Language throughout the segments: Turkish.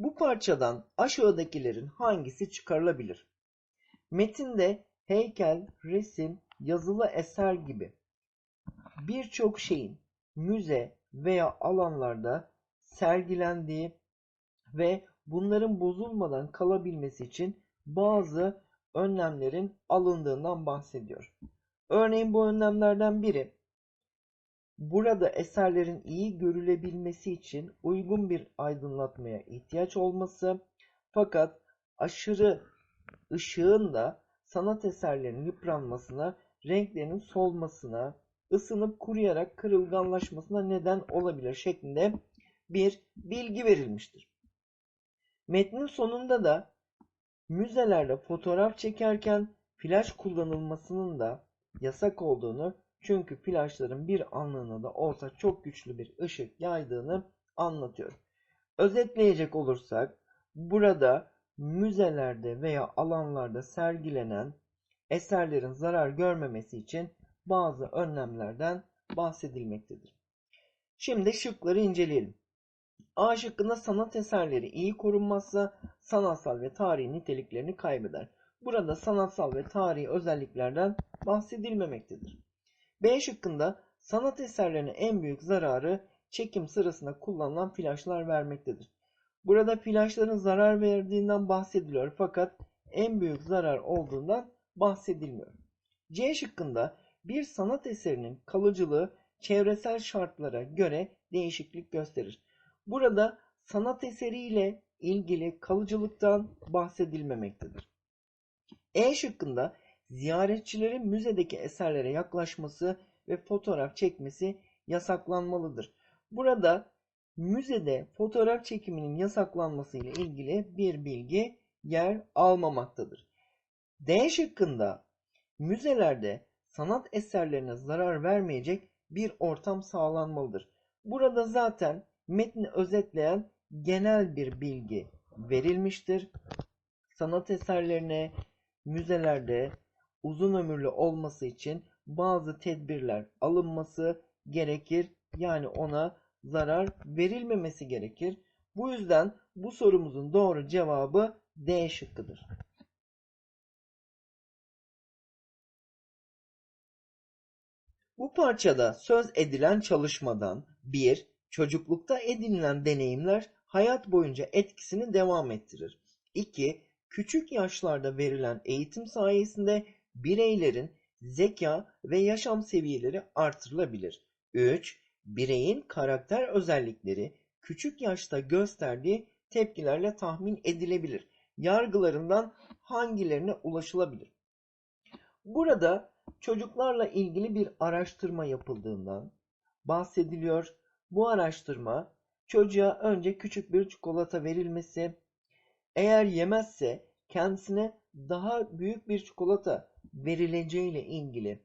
Bu parçadan aşağıdakilerin hangisi çıkarılabilir? Metinde heykel, resim, yazılı eser gibi birçok şeyin müze veya alanlarda sergilendiği ve bunların bozulmadan kalabilmesi için bazı önlemlerin alındığından bahsediyor. Örneğin bu önlemlerden biri burada eserlerin iyi görülebilmesi için uygun bir aydınlatmaya ihtiyaç olması fakat aşırı ışığın da sanat eserlerinin yıpranmasına, renklerinin solmasına, ısınıp kuruyarak kırılganlaşmasına neden olabilir şeklinde bir bilgi verilmiştir. Metnin sonunda da müzelerde fotoğraf çekerken flash kullanılmasının da yasak olduğunu çünkü flaşların bir anlığına da olsa çok güçlü bir ışık yaydığını anlatıyor. Özetleyecek olursak burada müzelerde veya alanlarda sergilenen eserlerin zarar görmemesi için bazı önlemlerden bahsedilmektedir. Şimdi şıkları inceleyelim. A şıkkında sanat eserleri iyi korunmazsa sanatsal ve tarihi niteliklerini kaybeder. Burada sanatsal ve tarihi özelliklerden bahsedilmemektedir. B şıkkında sanat eserlerine en büyük zararı çekim sırasında kullanılan flaşlar vermektedir. Burada flaşların zarar verdiğinden bahsediliyor fakat en büyük zarar olduğundan bahsedilmiyor. C şıkkında bir sanat eserinin kalıcılığı çevresel şartlara göre değişiklik gösterir. Burada sanat eseriyle ilgili kalıcılıktan bahsedilmemektedir. E şıkkında ziyaretçilerin müzedeki eserlere yaklaşması ve fotoğraf çekmesi yasaklanmalıdır. Burada müzede fotoğraf çekiminin yasaklanması ile ilgili bir bilgi yer almamaktadır. D şıkkında müzelerde sanat eserlerine zarar vermeyecek bir ortam sağlanmalıdır. Burada zaten metni özetleyen genel bir bilgi verilmiştir. Sanat eserlerine müzelerde uzun ömürlü olması için bazı tedbirler alınması gerekir. Yani ona zarar verilmemesi gerekir. Bu yüzden bu sorumuzun doğru cevabı D şıkkıdır. Bu parçada söz edilen çalışmadan 1. Çocuklukta edinilen deneyimler hayat boyunca etkisini devam ettirir. 2. Küçük yaşlarda verilen eğitim sayesinde bireylerin zeka ve yaşam seviyeleri artırılabilir. 3. Bireyin karakter özellikleri küçük yaşta gösterdiği tepkilerle tahmin edilebilir. Yargılarından hangilerine ulaşılabilir? Burada çocuklarla ilgili bir araştırma yapıldığından bahsediliyor. Bu araştırma çocuğa önce küçük bir çikolata verilmesi, eğer yemezse kendisine daha büyük bir çikolata verileceğiyle ilgili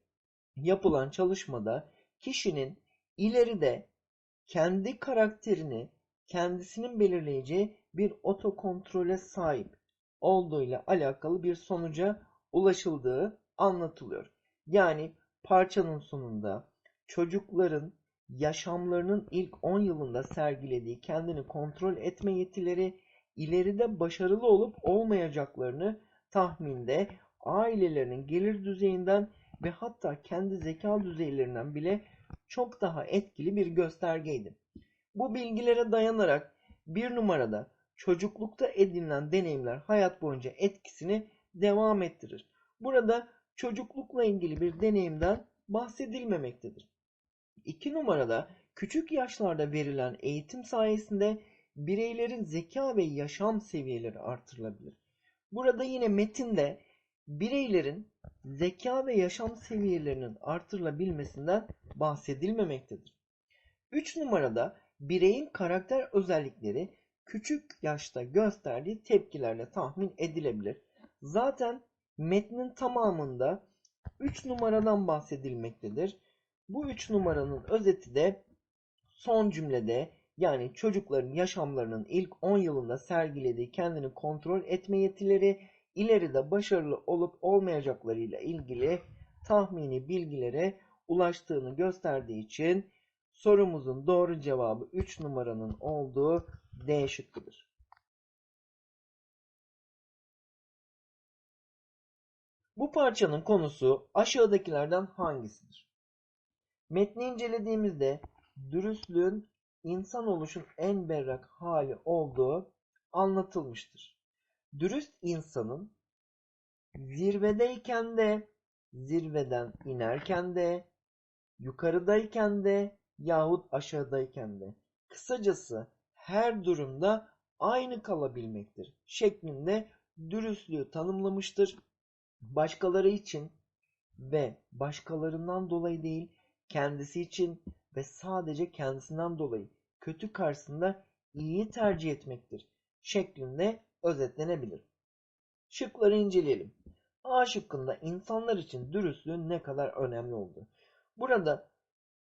yapılan çalışmada kişinin ileride kendi karakterini kendisinin belirleyeceği bir otokontrole sahip olduğuyla alakalı bir sonuca ulaşıldığı anlatılıyor. Yani parçanın sonunda çocukların yaşamlarının ilk 10 yılında sergilediği kendini kontrol etme yetileri ileride başarılı olup olmayacaklarını tahminde ailelerinin gelir düzeyinden ve hatta kendi zeka düzeylerinden bile çok daha etkili bir göstergeydi. Bu bilgilere dayanarak bir numarada çocuklukta edinilen deneyimler hayat boyunca etkisini devam ettirir. Burada çocuklukla ilgili bir deneyimden bahsedilmemektedir. İki numarada küçük yaşlarda verilen eğitim sayesinde bireylerin zeka ve yaşam seviyeleri artırılabilir. Burada yine metinde bireylerin zeka ve yaşam seviyelerinin artırılabilmesinden bahsedilmemektedir. 3 numarada bireyin karakter özellikleri küçük yaşta gösterdiği tepkilerle tahmin edilebilir. Zaten metnin tamamında 3 numaradan bahsedilmektedir. Bu 3 numaranın özeti de son cümlede yani çocukların yaşamlarının ilk 10 yılında sergilediği kendini kontrol etme yetileri ileride başarılı olup olmayacaklarıyla ilgili tahmini bilgilere ulaştığını gösterdiği için sorumuzun doğru cevabı 3 numaranın olduğu D şıkkıdır. Bu parçanın konusu aşağıdakilerden hangisidir? Metni incelediğimizde dürüstlüğün insan oluşun en berrak hali olduğu anlatılmıştır. Dürüst insanın zirvedeyken de, zirveden inerken de, yukarıdayken de yahut aşağıdayken de kısacası her durumda aynı kalabilmektir şeklinde dürüstlüğü tanımlamıştır. Başkaları için ve başkalarından dolayı değil kendisi için ve sadece kendisinden dolayı kötü karşısında iyiyi tercih etmektir şeklinde özetlenebilir. Şıkları inceleyelim. A şıkkında insanlar için dürüstlüğün ne kadar önemli olduğu. Burada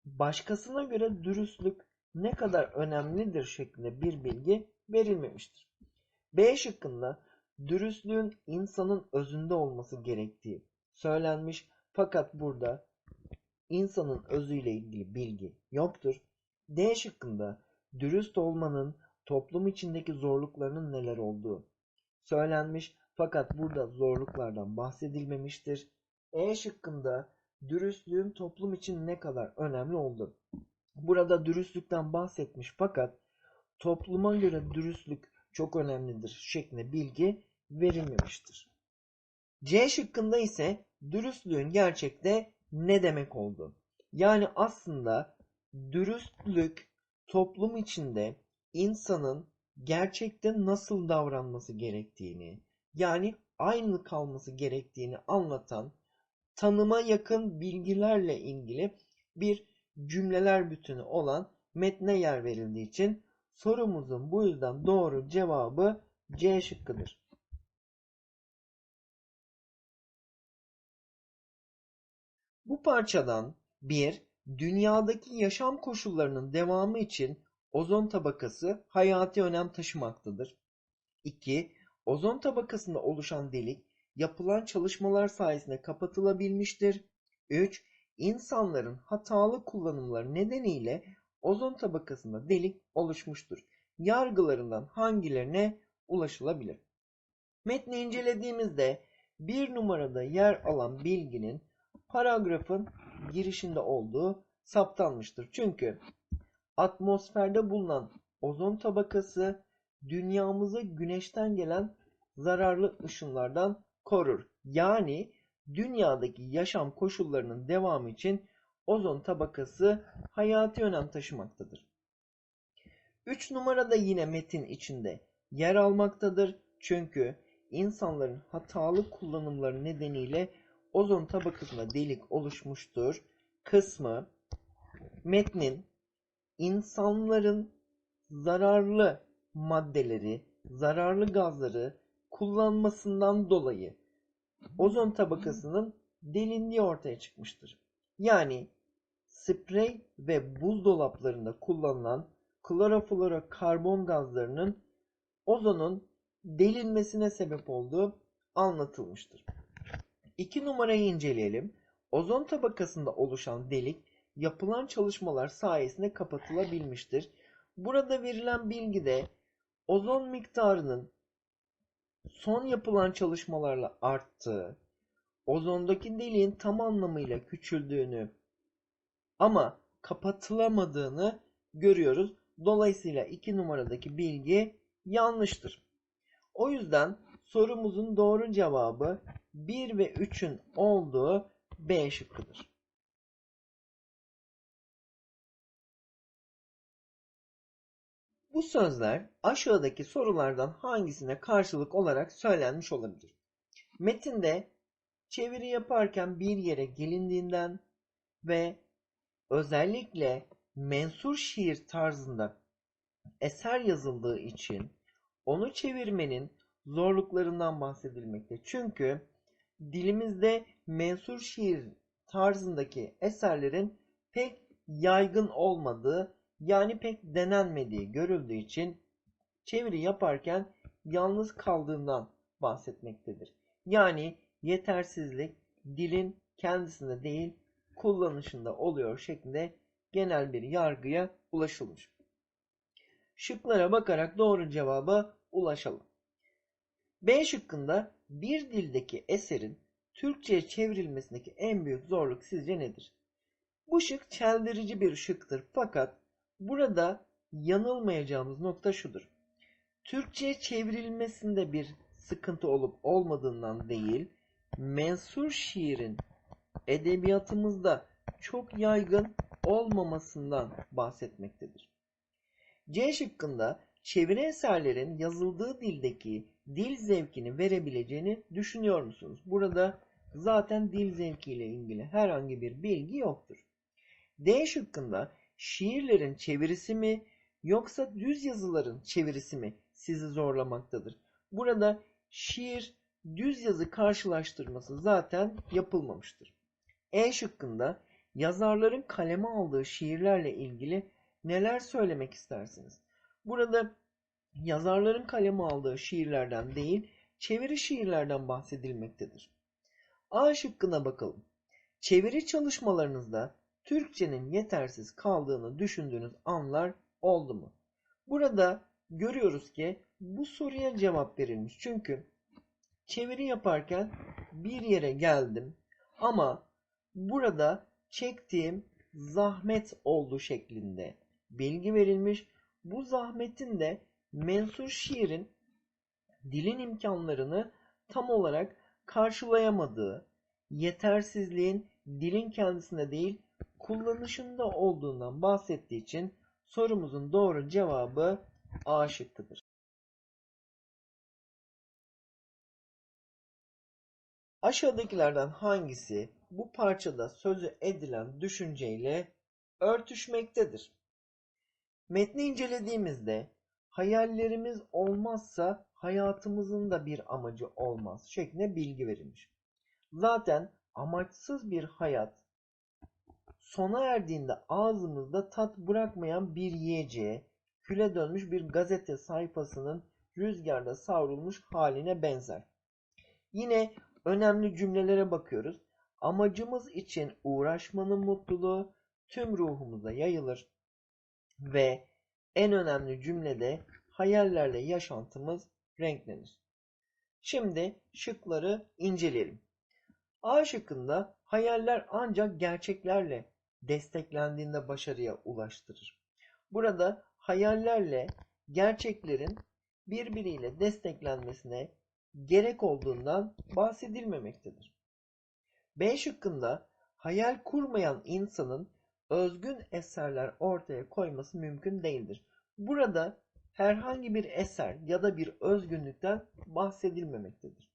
başkasına göre dürüstlük ne kadar önemlidir şeklinde bir bilgi verilmemiştir. B şıkkında dürüstlüğün insanın özünde olması gerektiği söylenmiş fakat burada insanın özüyle ilgili bilgi yoktur. D şıkkında dürüst olmanın toplum içindeki zorluklarının neler olduğu söylenmiş fakat burada zorluklardan bahsedilmemiştir. E şıkkında dürüstlüğün toplum için ne kadar önemli oldu. Burada dürüstlükten bahsetmiş fakat topluma göre dürüstlük çok önemlidir şeklinde bilgi verilmemiştir. C şıkkında ise dürüstlüğün gerçekte ne demek oldu? Yani aslında dürüstlük toplum içinde insanın gerçekte nasıl davranması gerektiğini, yani aynı kalması gerektiğini anlatan tanıma yakın bilgilerle ilgili bir cümleler bütünü olan metne yer verildiği için sorumuzun bu yüzden doğru cevabı C şıkkıdır. Bu parçadan bir Dünyadaki yaşam koşullarının devamı için ozon tabakası hayati önem taşımaktadır. 2. Ozon tabakasında oluşan delik yapılan çalışmalar sayesinde kapatılabilmiştir. 3. İnsanların hatalı kullanımları nedeniyle ozon tabakasında delik oluşmuştur. Yargılarından hangilerine ulaşılabilir? Metni incelediğimizde bir numarada yer alan bilginin paragrafın girişinde olduğu saptanmıştır. Çünkü atmosferde bulunan ozon tabakası dünyamızı güneşten gelen zararlı ışınlardan korur. Yani dünyadaki yaşam koşullarının devamı için ozon tabakası hayati önem taşımaktadır. 3 numarada yine metin içinde yer almaktadır. Çünkü insanların hatalı kullanımları nedeniyle ozon tabakasında delik oluşmuştur. Kısmı metnin insanların zararlı maddeleri, zararlı gazları kullanmasından dolayı ozon tabakasının delindiği ortaya çıkmıştır. Yani sprey ve buzdolaplarında kullanılan kloroflorokarbon gazlarının ozonun delinmesine sebep olduğu anlatılmıştır. 2 numarayı inceleyelim. Ozon tabakasında oluşan delik yapılan çalışmalar sayesinde kapatılabilmiştir. Burada verilen bilgide ozon miktarının son yapılan çalışmalarla arttığı, ozondaki deliğin tam anlamıyla küçüldüğünü ama kapatılamadığını görüyoruz. Dolayısıyla 2 numaradaki bilgi yanlıştır. O yüzden sorumuzun doğru cevabı 1 ve 3'ün olduğu B şıkkıdır. Bu sözler aşağıdaki sorulardan hangisine karşılık olarak söylenmiş olabilir? Metinde çeviri yaparken bir yere gelindiğinden ve özellikle mensur şiir tarzında eser yazıldığı için onu çevirmenin zorluklarından bahsedilmekte. Çünkü dilimizde mensur şiir tarzındaki eserlerin pek yaygın olmadığı yani pek denenmediği görüldüğü için çeviri yaparken yalnız kaldığından bahsetmektedir. Yani yetersizlik dilin kendisinde değil kullanışında oluyor şeklinde genel bir yargıya ulaşılmış. Şıklara bakarak doğru cevaba ulaşalım. B şıkkında bir dildeki eserin Türkçe'ye çevrilmesindeki en büyük zorluk sizce nedir? Bu şık çeldirici bir şıktır fakat burada yanılmayacağımız nokta şudur. Türkçe'ye çevrilmesinde bir sıkıntı olup olmadığından değil, mensur şiirin edebiyatımızda çok yaygın olmamasından bahsetmektedir. C şıkkında çeviri eserlerin yazıldığı dildeki dil zevkini verebileceğini düşünüyor musunuz? Burada zaten dil zevkiyle ilgili herhangi bir bilgi yoktur. D şıkkında şiirlerin çevirisi mi yoksa düz yazıların çevirisi mi sizi zorlamaktadır? Burada şiir düz yazı karşılaştırması zaten yapılmamıştır. E şıkkında yazarların kaleme aldığı şiirlerle ilgili neler söylemek istersiniz? Burada yazarların kaleme aldığı şiirlerden değil, çeviri şiirlerden bahsedilmektedir. A şıkkına bakalım. Çeviri çalışmalarınızda Türkçenin yetersiz kaldığını düşündüğünüz anlar oldu mu? Burada görüyoruz ki bu soruya cevap verilmiş. Çünkü çeviri yaparken bir yere geldim ama burada çektiğim zahmet oldu şeklinde bilgi verilmiş. Bu zahmetin de mensur şiirin dilin imkanlarını tam olarak karşılayamadığı, yetersizliğin dilin kendisinde değil kullanışında olduğundan bahsettiği için sorumuzun doğru cevabı A şıkkıdır. Aşağıdakilerden hangisi bu parçada sözü edilen düşünceyle örtüşmektedir? Metni incelediğimizde hayallerimiz olmazsa hayatımızın da bir amacı olmaz şeklinde bilgi verilmiş. Zaten amaçsız bir hayat sona erdiğinde ağzımızda tat bırakmayan bir yiyeceğe, küle dönmüş bir gazete sayfasının rüzgarda savrulmuş haline benzer. Yine önemli cümlelere bakıyoruz. Amacımız için uğraşmanın mutluluğu tüm ruhumuza yayılır ve en önemli cümlede hayallerle yaşantımız renklenir. Şimdi şıkları inceleyelim. A şıkkında hayaller ancak gerçeklerle desteklendiğinde başarıya ulaştırır. Burada hayallerle gerçeklerin birbiriyle desteklenmesine gerek olduğundan bahsedilmemektedir. B şıkkında hayal kurmayan insanın özgün eserler ortaya koyması mümkün değildir. Burada herhangi bir eser ya da bir özgünlükten bahsedilmemektedir.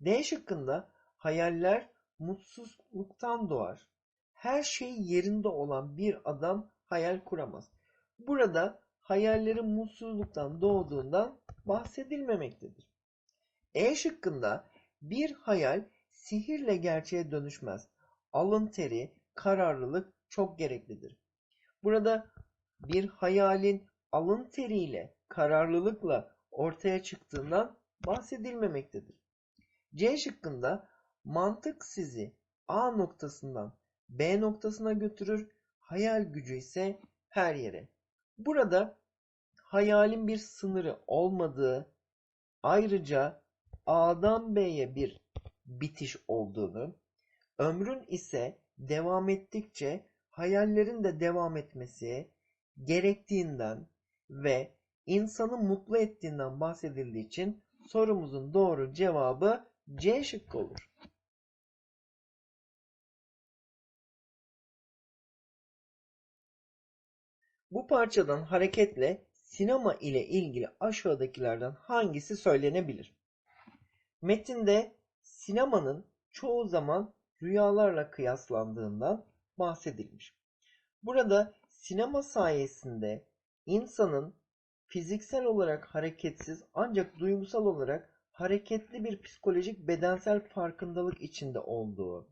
D şıkkında hayaller mutsuzluktan doğar. Her şey yerinde olan bir adam hayal kuramaz. Burada hayallerin mutsuzluktan doğduğundan bahsedilmemektedir. E şıkkında bir hayal sihirle gerçeğe dönüşmez. Alın teri, kararlılık çok gereklidir. Burada bir hayalin alın teriyle, kararlılıkla ortaya çıktığından bahsedilmemektedir. C şıkkında mantık sizi A noktasından B noktasına götürür, hayal gücü ise her yere. Burada hayalin bir sınırı olmadığı, ayrıca A'dan B'ye bir bitiş olduğunu, ömrün ise devam ettikçe hayallerin de devam etmesi gerektiğinden ve insanı mutlu ettiğinden bahsedildiği için sorumuzun doğru cevabı C şıkkı olur. Bu parçadan hareketle sinema ile ilgili aşağıdakilerden hangisi söylenebilir? Metinde sinemanın çoğu zaman rüyalarla kıyaslandığından bahsedilmiş. Burada sinema sayesinde insanın fiziksel olarak hareketsiz ancak duygusal olarak hareketli bir psikolojik bedensel farkındalık içinde olduğu,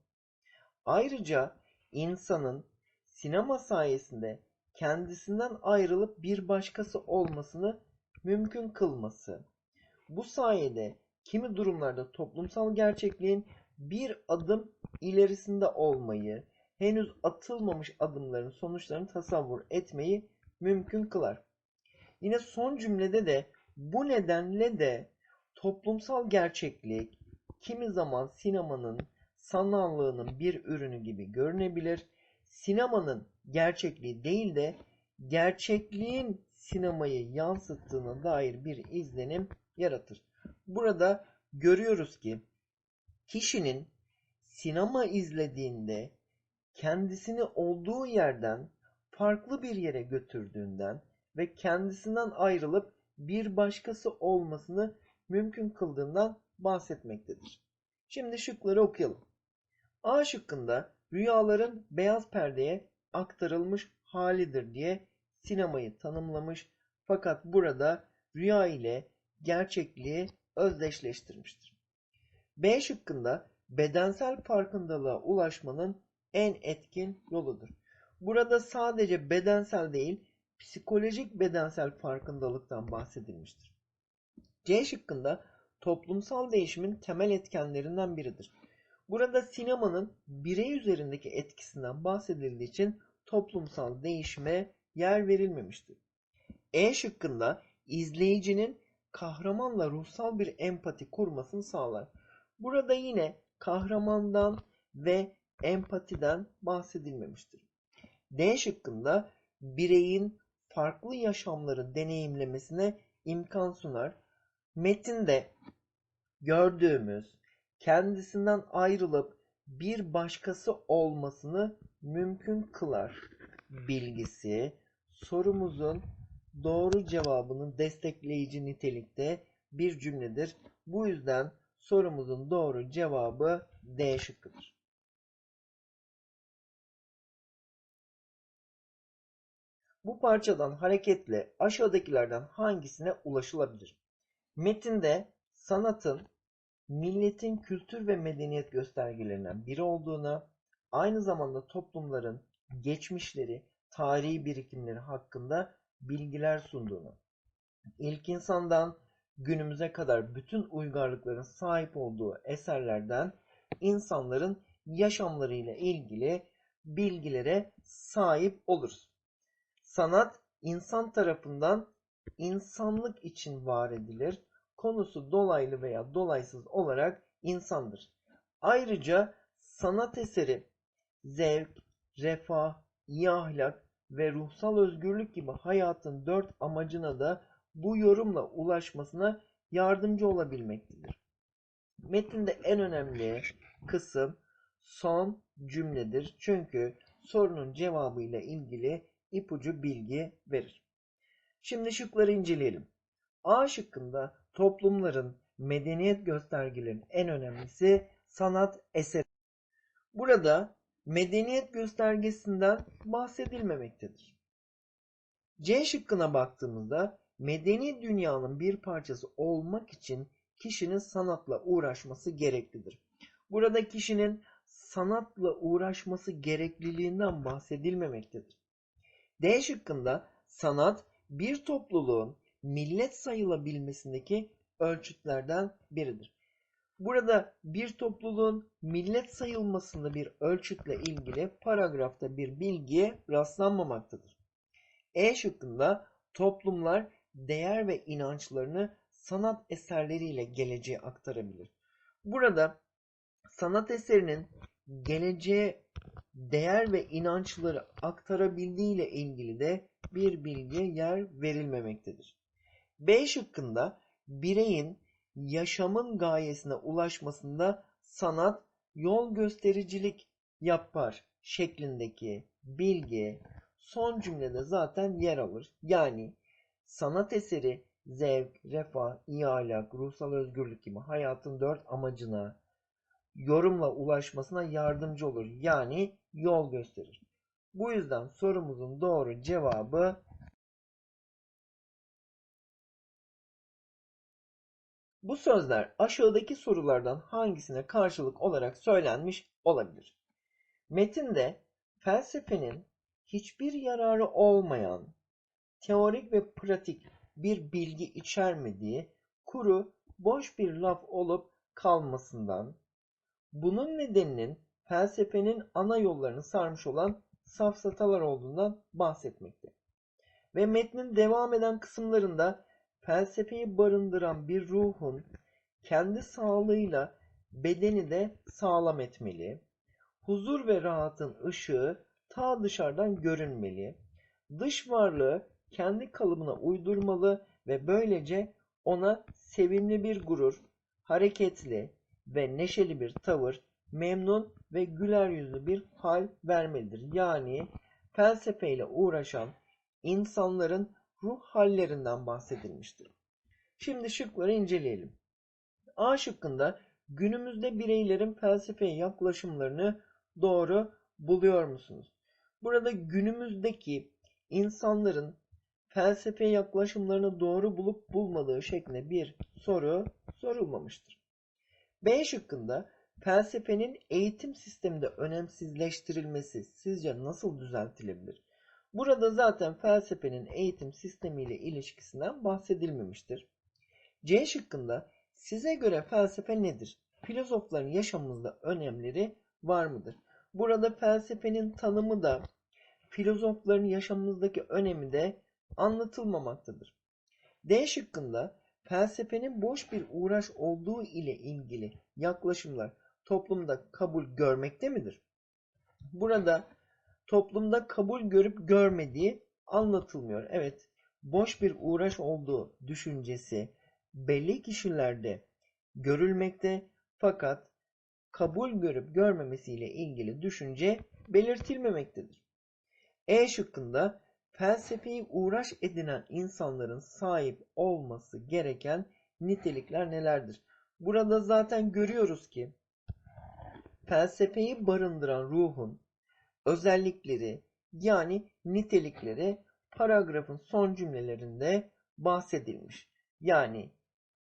ayrıca insanın sinema sayesinde kendisinden ayrılıp bir başkası olmasını mümkün kılması. Bu sayede kimi durumlarda toplumsal gerçekliğin bir adım ilerisinde olmayı, henüz atılmamış adımların sonuçlarını tasavvur etmeyi mümkün kılar. Yine son cümlede de bu nedenle de toplumsal gerçeklik, kimi zaman sinemanın sanallığının bir ürünü gibi görünebilir. Sinemanın gerçekliği değil de gerçekliğin sinemayı yansıttığına dair bir izlenim yaratır. Burada görüyoruz ki kişinin sinema izlediğinde kendisini olduğu yerden farklı bir yere götürdüğünden ve kendisinden ayrılıp bir başkası olmasını mümkün kıldığından bahsetmektedir. Şimdi şıkları okuyalım. A şıkkında rüyaların beyaz perdeye aktarılmış halidir diye sinemayı tanımlamış fakat burada rüya ile gerçekliği özdeşleştirmiştir. B şıkkında bedensel farkındalığa ulaşmanın en etkin yoludur. Burada sadece bedensel değil, psikolojik bedensel farkındalıktan bahsedilmiştir. C şıkkında toplumsal değişimin temel etkenlerinden biridir. Burada sinemanın birey üzerindeki etkisinden bahsedildiği için toplumsal değişime yer verilmemiştir. E şıkkında izleyicinin kahramanla ruhsal bir empati kurmasını sağlar. Burada yine kahramandan ve empatiden bahsedilmemiştir. D şıkkında bireyin farklı yaşamları deneyimlemesine imkan sunar. Metinde gördüğümüz kendisinden ayrılıp bir başkası olmasını mümkün kılar bilgisi sorumuzun doğru cevabını destekleyici nitelikte bir cümledir. Bu yüzden sorumuzun doğru cevabı D şıkkıdır. Bu parçadan hareketle aşağıdakilerden hangisine ulaşılabilir? Metinde sanatın milletin kültür ve medeniyet göstergelerinden biri olduğuna, aynı zamanda toplumların geçmişleri, tarihi birikimleri hakkında bilgiler sunduğunu, ilk insandan günümüze kadar bütün uygarlıkların sahip olduğu eserlerden insanların yaşamlarıyla ilgili bilgilere sahip oluruz. Sanat insan tarafından insanlık için var edilir. Konusu dolaylı veya dolaysız olarak insandır. Ayrıca sanat eseri zevk, refah, iyi ahlak ve ruhsal özgürlük gibi hayatın dört amacına da bu yorumla ulaşmasına yardımcı olabilmektedir. Metinde en önemli kısım son cümledir. Çünkü sorunun cevabıyla ilgili ipucu bilgi verir. Şimdi şıkları inceleyelim. A şıkkında toplumların medeniyet göstergelerinin en önemlisi sanat eseri. Burada medeniyet göstergesinden bahsedilmemektedir. C şıkkına baktığımızda medeni dünyanın bir parçası olmak için kişinin sanatla uğraşması gereklidir. Burada kişinin sanatla uğraşması gerekliliğinden bahsedilmemektedir. D şıkkında sanat bir topluluğun millet sayılabilmesindeki ölçütlerden biridir. Burada bir topluluğun millet sayılmasında bir ölçütle ilgili paragrafta bir bilgiye rastlanmamaktadır. E şıkkında toplumlar değer ve inançlarını sanat eserleriyle geleceğe aktarabilir. Burada sanat eserinin geleceğe değer ve inançları aktarabildiği ile ilgili de bir bilgiye yer verilmemektedir. B şıkkında bireyin yaşamın gayesine ulaşmasında sanat yol göstericilik yapar şeklindeki bilgi son cümlede zaten yer alır. Yani sanat eseri zevk, refah, iyi ahlak, ruhsal özgürlük gibi hayatın dört amacına yorumla ulaşmasına yardımcı olur. Yani yol gösterir. Bu yüzden sorumuzun doğru cevabı Bu sözler aşağıdaki sorulardan hangisine karşılık olarak söylenmiş olabilir? Metinde felsefenin hiçbir yararı olmayan, teorik ve pratik bir bilgi içermediği, kuru, boş bir laf olup kalmasından, bunun nedeninin felsefenin ana yollarını sarmış olan safsatalar olduğundan bahsetmekte. Ve metnin devam eden kısımlarında felsefeyi barındıran bir ruhun kendi sağlığıyla bedeni de sağlam etmeli. Huzur ve rahatın ışığı ta dışarıdan görünmeli. Dış varlığı kendi kalıbına uydurmalı ve böylece ona sevimli bir gurur, hareketli ve neşeli bir tavır, memnun ve güler yüzlü bir hal vermelidir. Yani felsefeyle uğraşan insanların ruh hallerinden bahsedilmiştir. Şimdi şıkları inceleyelim. A şıkkında günümüzde bireylerin felsefeye yaklaşımlarını doğru buluyor musunuz? Burada günümüzdeki insanların felsefeye yaklaşımlarını doğru bulup bulmadığı şeklinde bir soru sorulmamıştır. B şıkkında felsefenin eğitim sisteminde önemsizleştirilmesi sizce nasıl düzeltilebilir? Burada zaten felsefenin eğitim sistemiyle ilişkisinden bahsedilmemiştir. C şıkkında size göre felsefe nedir? Filozofların yaşamımızda önemleri var mıdır? Burada felsefenin tanımı da filozofların yaşamımızdaki önemi de anlatılmamaktadır. D şıkkında felsefenin boş bir uğraş olduğu ile ilgili yaklaşımlar toplumda kabul görmekte midir? Burada toplumda kabul görüp görmediği anlatılmıyor. Evet, boş bir uğraş olduğu düşüncesi belli kişilerde görülmekte fakat kabul görüp görmemesiyle ilgili düşünce belirtilmemektedir. E şıkkında felsefeyi uğraş edinen insanların sahip olması gereken nitelikler nelerdir? Burada zaten görüyoruz ki felsefeyi barındıran ruhun özellikleri yani nitelikleri paragrafın son cümlelerinde bahsedilmiş. Yani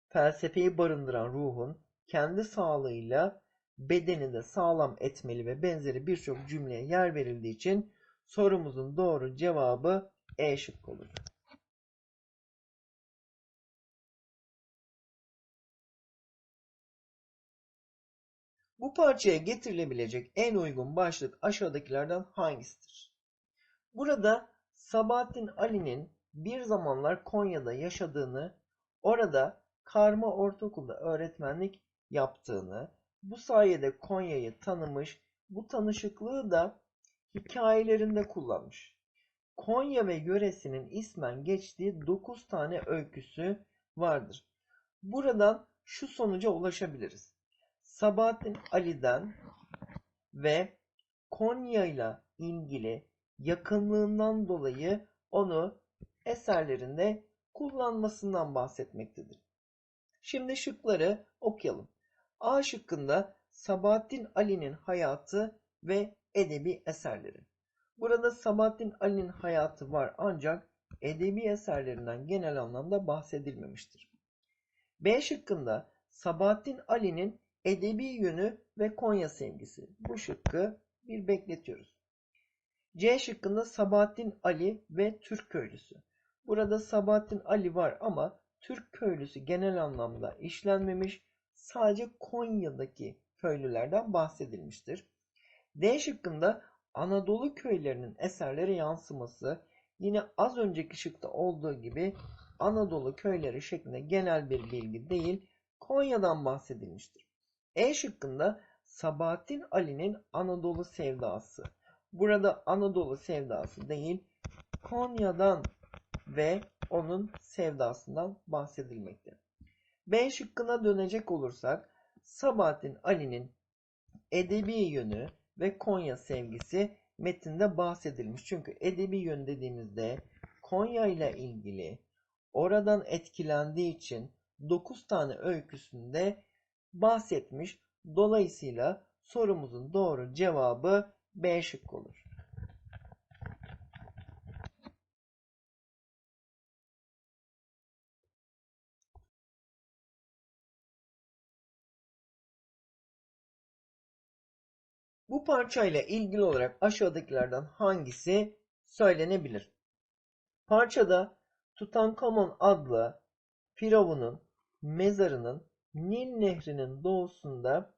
felsefeyi barındıran ruhun kendi sağlığıyla bedeni de sağlam etmeli ve benzeri birçok cümleye yer verildiği için sorumuzun doğru cevabı E şıkkı olur. Bu parçaya getirilebilecek en uygun başlık aşağıdakilerden hangisidir? Burada Sabahattin Ali'nin bir zamanlar Konya'da yaşadığını, orada karma ortaokulda öğretmenlik yaptığını, bu sayede Konya'yı tanımış, bu tanışıklığı da hikayelerinde kullanmış. Konya ve yöresinin ismen geçtiği 9 tane öyküsü vardır. Buradan şu sonuca ulaşabiliriz. Sabahattin Ali'den ve Konya ile ilgili yakınlığından dolayı onu eserlerinde kullanmasından bahsetmektedir. Şimdi şıkları okuyalım. A şıkkında Sabahattin Ali'nin hayatı ve edebi eserleri. Burada Sabahattin Ali'nin hayatı var ancak edebi eserlerinden genel anlamda bahsedilmemiştir. B şıkkında Sabahattin Ali'nin edebi yönü ve Konya sevgisi. Bu şıkkı bir bekletiyoruz. C şıkkında Sabahattin Ali ve Türk köylüsü. Burada Sabahattin Ali var ama Türk köylüsü genel anlamda işlenmemiş. Sadece Konya'daki köylülerden bahsedilmiştir. D şıkkında Anadolu köylerinin eserlere yansıması yine az önceki şıkta olduğu gibi Anadolu köyleri şeklinde genel bir bilgi değil Konya'dan bahsedilmiştir. E şıkkında Sabahattin Ali'nin Anadolu sevdası. Burada Anadolu sevdası değil Konya'dan ve onun sevdasından bahsedilmekte. B şıkkına dönecek olursak Sabahattin Ali'nin edebi yönü ve Konya sevgisi metinde bahsedilmiş. Çünkü edebi yön dediğimizde Konya ile ilgili oradan etkilendiği için 9 tane öyküsünde bahsetmiş. Dolayısıyla sorumuzun doğru cevabı B şıkkı olur. Bu parçayla ilgili olarak aşağıdakilerden hangisi söylenebilir? Parçada Tutankamon adlı Firavun'un mezarının Nil Nehri'nin doğusunda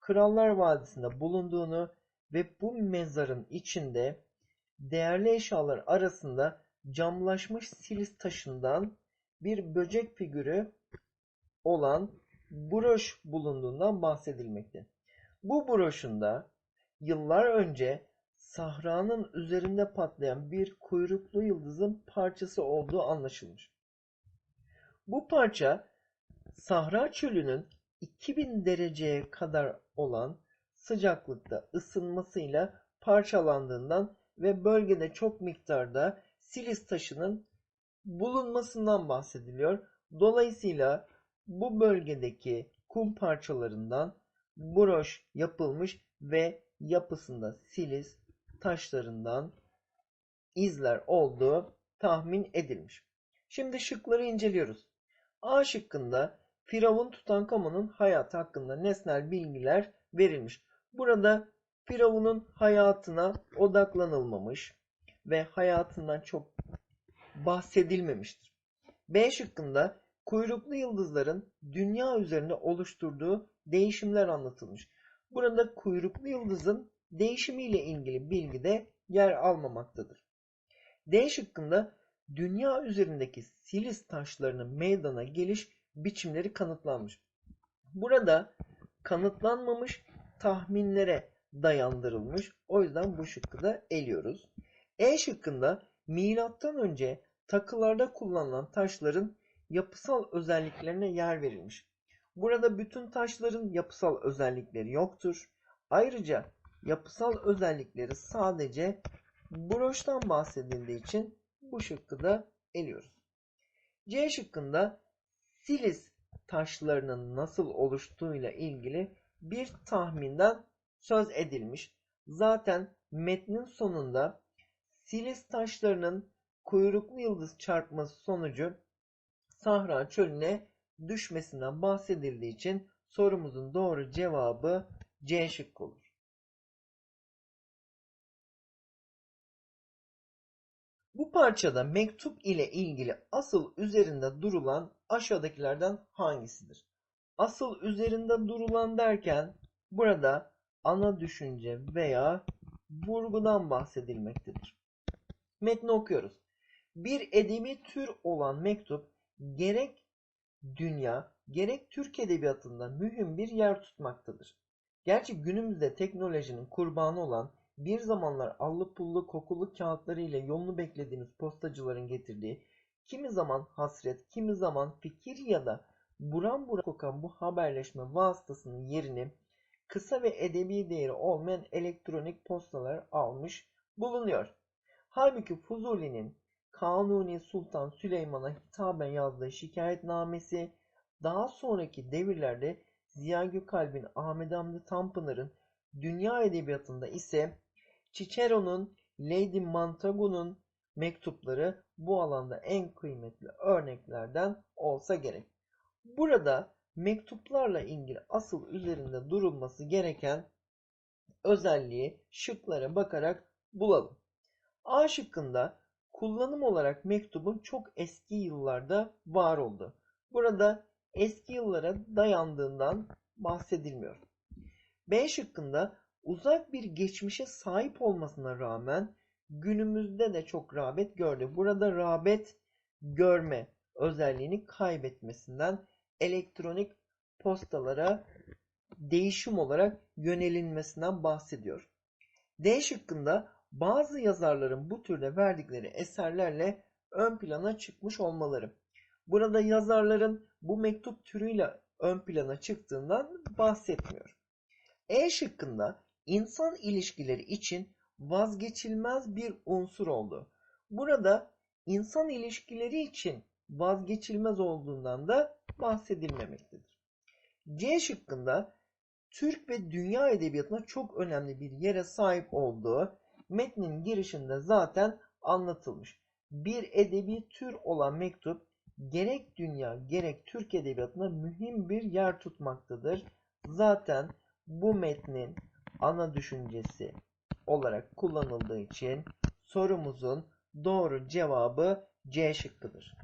Krallar Vadisi'nde bulunduğunu ve bu mezarın içinde değerli eşyalar arasında camlaşmış silis taşından bir böcek figürü olan broş bulunduğundan bahsedilmekte. Bu broşunda yıllar önce sahranın üzerinde patlayan bir kuyruklu yıldızın parçası olduğu anlaşılmış. Bu parça Sahra çölünün 2000 dereceye kadar olan sıcaklıkta ısınmasıyla parçalandığından ve bölgede çok miktarda silis taşının bulunmasından bahsediliyor. Dolayısıyla bu bölgedeki kum parçalarından broş yapılmış ve yapısında silis taşlarından izler olduğu tahmin edilmiş. Şimdi şıkları inceliyoruz. A şıkkında Firavun Tutankamon'un hayatı hakkında nesnel bilgiler verilmiş. Burada Firavun'un hayatına odaklanılmamış ve hayatından çok bahsedilmemiştir. B şıkkında kuyruklu yıldızların dünya üzerinde oluşturduğu değişimler anlatılmış. Burada kuyruklu yıldızın değişimiyle ilgili bilgi de yer almamaktadır. D şıkkında dünya üzerindeki silis taşlarının meydana geliş biçimleri kanıtlanmış. Burada kanıtlanmamış tahminlere dayandırılmış. O yüzden bu şıkkı da eliyoruz. E şıkkında milattan önce takılarda kullanılan taşların yapısal özelliklerine yer verilmiş. Burada bütün taşların yapısal özellikleri yoktur. Ayrıca yapısal özellikleri sadece broştan bahsedildiği için bu şıkkı da eliyoruz. C şıkkında silis taşlarının nasıl oluştuğuyla ilgili bir tahminden söz edilmiş. Zaten metnin sonunda silis taşlarının kuyruklu yıldız çarpması sonucu Sahra çölüne düşmesinden bahsedildiği için sorumuzun doğru cevabı C şıkkı olur. Bu parçada mektup ile ilgili asıl üzerinde durulan aşağıdakilerden hangisidir? Asıl üzerinde durulan derken burada ana düşünce veya vurgudan bahsedilmektedir. Metni okuyoruz. Bir edebi tür olan mektup gerek dünya gerek Türk edebiyatında mühim bir yer tutmaktadır. Gerçi günümüzde teknolojinin kurbanı olan bir zamanlar allı pullu kokulu kağıtları ile yolunu beklediğimiz postacıların getirdiği kimi zaman hasret, kimi zaman fikir ya da buram buram kokan bu haberleşme vasıtasının yerini kısa ve edebi değeri olmayan elektronik postalar almış bulunuyor. Halbuki Fuzuli'nin Kanuni Sultan Süleyman'a hitaben yazdığı şikayetnamesi daha sonraki devirlerde Ziya Gökalp'in Ahmet Hamdi Tanpınar'ın dünya edebiyatında ise Cicero'nun Lady Montagu'nun mektupları bu alanda en kıymetli örneklerden olsa gerek. Burada mektuplarla ilgili asıl üzerinde durulması gereken özelliği şıklara bakarak bulalım. A şıkkında kullanım olarak mektubun çok eski yıllarda var oldu. Burada eski yıllara dayandığından bahsedilmiyor. B şıkkında uzak bir geçmişe sahip olmasına rağmen günümüzde de çok rağbet gördü. Burada rağbet görme özelliğini kaybetmesinden elektronik postalara değişim olarak yönelinmesinden bahsediyor. D şıkkında bazı yazarların bu türde verdikleri eserlerle ön plana çıkmış olmaları. Burada yazarların bu mektup türüyle ön plana çıktığından bahsetmiyor. E şıkkında insan ilişkileri için vazgeçilmez bir unsur oldu. Burada insan ilişkileri için vazgeçilmez olduğundan da bahsedilmemektedir. C şıkkında Türk ve dünya edebiyatına çok önemli bir yere sahip olduğu metnin girişinde zaten anlatılmış. Bir edebi tür olan mektup gerek dünya gerek Türk edebiyatına mühim bir yer tutmaktadır. Zaten bu metnin ana düşüncesi olarak kullanıldığı için sorumuzun doğru cevabı C şıkkıdır.